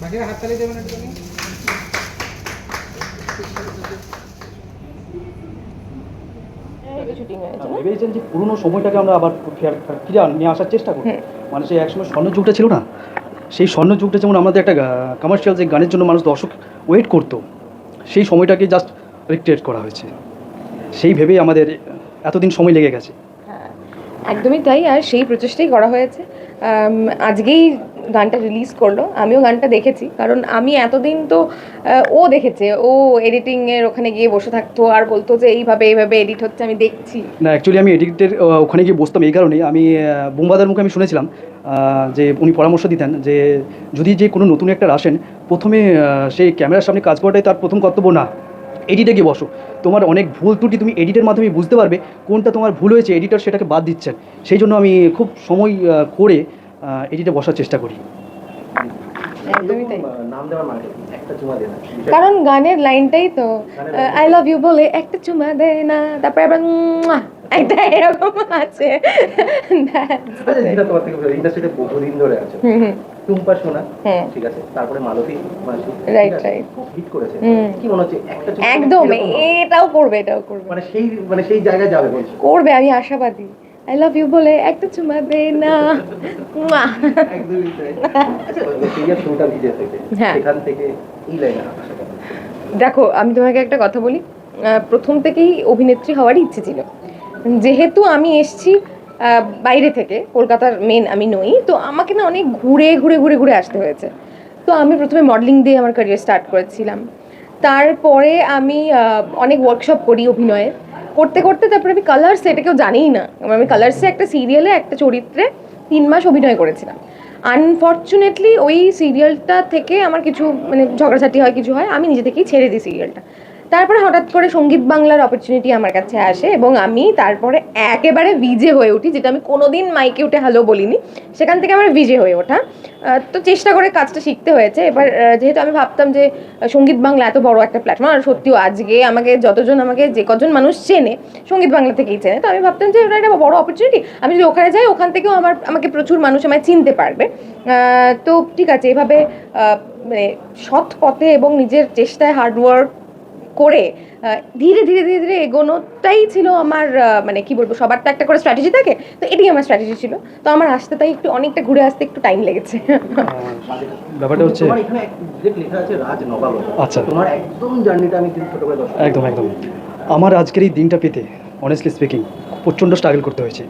বাকিরা হাততালি দেবেন একটু শুটিং হয়েছে। না? ভেবেছেন যে পুরোনো সময়টাকে আমরা আবার ফিরে নিয়ে আসার চেষ্টা করি মানে সেই একসময় স্বর্ণ যুগটা ছিল না? সেই স্বর্ণ যুগটা যেমন আমাদের একটা কমার্শিয়াল যে গানের জন্য মানুষ দর্শক ওয়েট করতো সেই সময়টাকে জাস্ট রিক্রিয়েট করা হয়েছে। সেই ভেবেই আমাদের এতদিন সময় লেগে গেছে। হ্যাঁ একদমই তাই। আর সেই প্রচেষ্টাই করা হয়েছে। আজকেই গানটা রিলিজ করল। আমিও গানটা দেখেছি। কারণ আমি এতদিন তো ও দেখেছে। ও এডিটিংয়ের ওখানে গিয়ে বসে থাকতো আর বলতো যে এইভাবে এইভাবে এডিট হচ্ছে আমি দেখছি। না অ্যাকচুয়ালি আমি এডিটের ওখানে গিয়ে বসতাম এই কারণেই। আমি বোমবাদার মুখে আমি শুনেছিলাম যে উনি পরামর্শ দিতেন যে যদি যে কোনো নতুন একটা আসেন প্রথমে সেই ক্যামেরার সামনে কাজ করাটাই তার প্রথম কর্তব্য না। এডিটে গিয়ে বসো। তোমার অনেক ভুল ত্রুটি তুমি এডিটের মাধ্যমে বুঝতে পারবে কোনটা তোমার ভুল হয়েছে এডিটর সেটাকে বাদ দিচ্ছেন। সেই জন্য আমি খুব সময় করে এডিটে বসার চেষ্টা করি। মানে একটা চুমা দেনা কারণ গানের লাইনটাই তো আই লাভ ইউ বলে একটা চুমা দেয় না তারপরে আবার একটা এরকম আছে। That's আচ্ছা ইন্ডাস্ট্রিতে বহুদিন ধরে আছে। টুম্পা সোনা হুম। ঠিক আছে তারপরে মালতী মাসি right. খুব হিট করেছে। কি মনে হচ্ছে একটা একদম এটাও করবে এটাও করবে। মানে সেই মানে সেই জায়গায় যাবে বলছি? করবে আমি আশাবাদী। আই লাভ ইউ বলে একটা চুমা দে না। একদমই তাই। আচ্ছা শুরুটা ভিজে থেকে হ্যাঁ। সেখান থেকে এই লাইনে দেখো আমি তোমাকে একটা কথা বলি। প্রথম থেকেই অভিনেত্রী হওয়ারই ইচ্ছে ছিল। যেহেতু আমি এসছি বাইরে থেকে, কলকাতার মেন আমি নই, তো আমাকে না অনেক ঘুরে ঘুরে ঘুরে ঘুরে আসতে হয়েছে। তো আমি প্রথমে মডেলিং দিয়ে আমার ক্যারিয়ার স্টার্ট করেছিলাম। তারপরে আমি অনেক ওয়ার্কশপ করি অভিনয়ের করতে করতে তারপরে আমি কালার্সে এটা কেউ জানেই না। আমি কালার্সে একটা সিরিয়ালে একটা চরিত্রে তিন মাস অভিনয় করেছিলাম। আনফর্চুনেটলি ওই সিরিয়ালটা থেকে আমার কিছু মানে ঝগড়াঝাটি হয়, কিছু হয়, আমি নিজে থেকেই ছেড়ে দিই সিরিয়ালটা তারপরে হঠাৎ করে সংগীত বাংলার অপরচুনিটি আমার কাছে আসে এবং আমি তারপরে একেবারে ভিজে হয়ে উঠি, যেটা আমি কোনোদিন মাইকে উঠে হ্যালো বলিনি। সেখান থেকে আমার ভিজে হয়ে ওঠা। তো চেষ্টা করে কাজটা শিখতে হয়েছে। এবার যেহেতু আমি ভাবতাম যে সংগীত বাংলা এত বড় একটা প্ল্যাটফর্ম আর সত্যিও আজকে আমাকে যতজন আমাকে যে কজন মানুষ চেনে, সংগীত বাংলা থেকেই চেনে, তো আমি ভাবতাম যে ওটা একটা বড় অপরচুনিটি আমি যদি ওখানে যাই, ওখান থেকেও আমার, আমাকে প্রচুর মানুষ আমায় চিনতে পারবে। তো ঠিক আছে, এভাবে মানে সৎ পথে এবং নিজের চেষ্টায় হার্ডওয়ার্ক করে ধীরে ধীরে ধীরে ধীরে এগোনোটাই ছিল আমার মানে কি বলব সবার তো একটা করে স্ট্র্যাটেজি থাকে তো এটাই আমার স্ট্র্যাটেজি ছিল। তো আমার আসতে তাই একটু অনেকটা ঘুরে আসতে একটু টাইম লেগেছে। ব্যাপারটা হচ্ছে আচ্ছা। তোমার একদম জার্নিটা আমি একদম একদম। আমার আজকের এই দিনটা পেতে অনেস্টলি স্পিকিং প্রচণ্ড স্ট্রাগল করতে হয়েছে।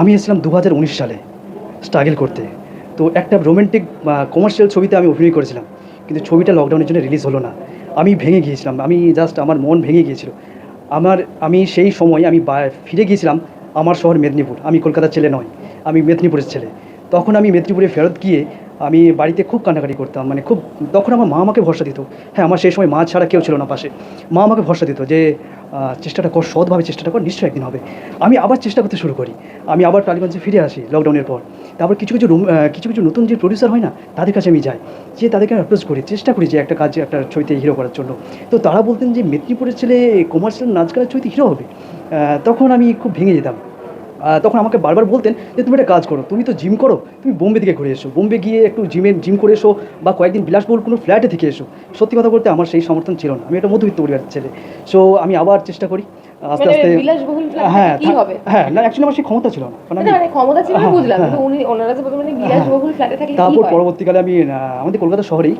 আমি এসেছিলাম দু সালে স্ট্রাগল করতে। তো একটা রোমান্টিক কমার্শিয়াল ছবিতে আমি অভিনয় করেছিলাম কিন্তু ছবিটা লকডাউনের জন্য রিলিজ হলো না। আমি ভেঙে গিয়েছিলাম, আমি জাস্ট আমার মন ভেঙে গিয়েছিল। আমার, আমি সেই সময় আমি ফিরে গিয়েছিলাম আমার শহর মেদিনীপুর। আমি কলকাতার ছেলে নয়, আমি মেদিনীপুরের ছেলে। তখন আমি মেদিনীপুরে ফেরত গিয়ে আমি বাড়িতে খুব কান্নাকাটি করতাম মানে খুব, তখন আমার মা আমাকে ভরসা দিত। হ্যাঁ আমার সেই সময় মা ছাড়া কেউ ছিল না পাশে। মা আমাকে ভরসা দিত যে চেষ্টাটা কর, সৎভাবে চেষ্টাটা কর, নিশ্চয়ই একদিন হবে। আমি আবার চেষ্টা করতে শুরু করি। আমি আবার টালিগঞ্জে ফিরে আসি লকডাউনের পর। তারপর কিছু কিছু রুম- কিছু কিছু নতুন যে প্রডিউসার হয় না, তাদের কাছে আমি যাই। যে তাদেরকে অ্যাপ্রোচ করি, চেষ্টা করি যে একটা কাজ, একটা ছবিতে হিরো করার জন্য। তো তারা বলতেন যে, মেদিনীপুরের ছেলে কমার্শিয়াল নাচ গানের ছবিতে হিরো হবে। তখন আমি খুব ভেঙে যেতাম। তখন আমাকে বারবার বলতেন যে তুমি একটা কাজ করো তুমি তো জিম করো তুমি বোম্বে থেকে ঘুরে এসো। বোম্বে গিয়ে একটু জিমে জিম করে এসো বা কয়েকদিন বিলাসবহুল কোনো ফ্ল্যাটে থেকে এসো। সত্যি কথা বলতে আমার সেই সমর্থন ছিল না। আমি একটা মধ্যবিত্ত পরিবারের ছেলে। সো আমি আবার চেষ্টা করি আস্তে মানে আস্তে হ্যাঁ কি হবে? হ্যাঁ না অ্যাকচুয়ালি আমার সেই ক্ষমতা ছিল না। কারণ আমি মানে ক্ষমতা ছিল হ্যাঁ, বুঝলাম। হ্যাঁ। কিন্তু উনি ওনারা যে বলতে মানে বিলাসবহুল ফ্ল্যাটে থাকলে তারপর পরবর্তীকালে আমি আমাদের কলকাতা শহরেই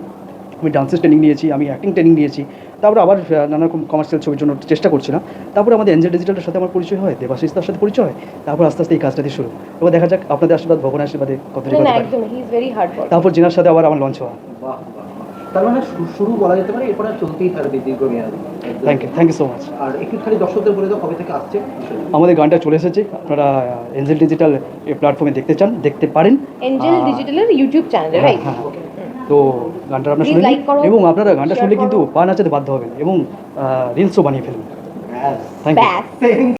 আমি ডান্সের ট্রেনিং নিয়েছি আমি অ্যাক্টিং ট্রেনিং নিয়েছি। তারপর আবার আহ, নানা রকম কমার্শিয়াল ছবির জন্য চেষ্টা করছিলাম। তারপর আমাদের এনজেল ডিজিটালের সাথে আমার পরিচয় হয় দেবাশিস তার সাথে পরিচয় হয়। তারপর আস্তে আস্তে এই কাজটা দিয়ে শুরু। এবার দেখা যাক আপনাদের আশীর্বাদ ভগবানের আশীর্বাদে কত না না পারি। একদম he is very hard work তারপর জেনার সাথে আবার আমার লঞ্চ হওয়া। তার মানে শুরু বলা যেতে পারে এরপর চলতেই থাকবে দীর্ঘমেয়াদী। Thank you thank you so much আর একটু খালি দর্শকদের বলে দাও কবে থেকে আসছে আমাদের গানটা চলে এসেছে। আপনারা এনজেল ডিজিটাল প্ল্যাটফর্মে দেখতে চান দেখতে পারেন। এঞ্জেল ডিজিটালের ইউটিউব চ্যানেলে রাইট। তো গানটা আপনার শুনে এবং আপনারা গানটা শুনলে কিন্তু পা নাচাতে বাধ্য হবেন এবং রিলসও বানিয়ে ফেলবেন। Thank you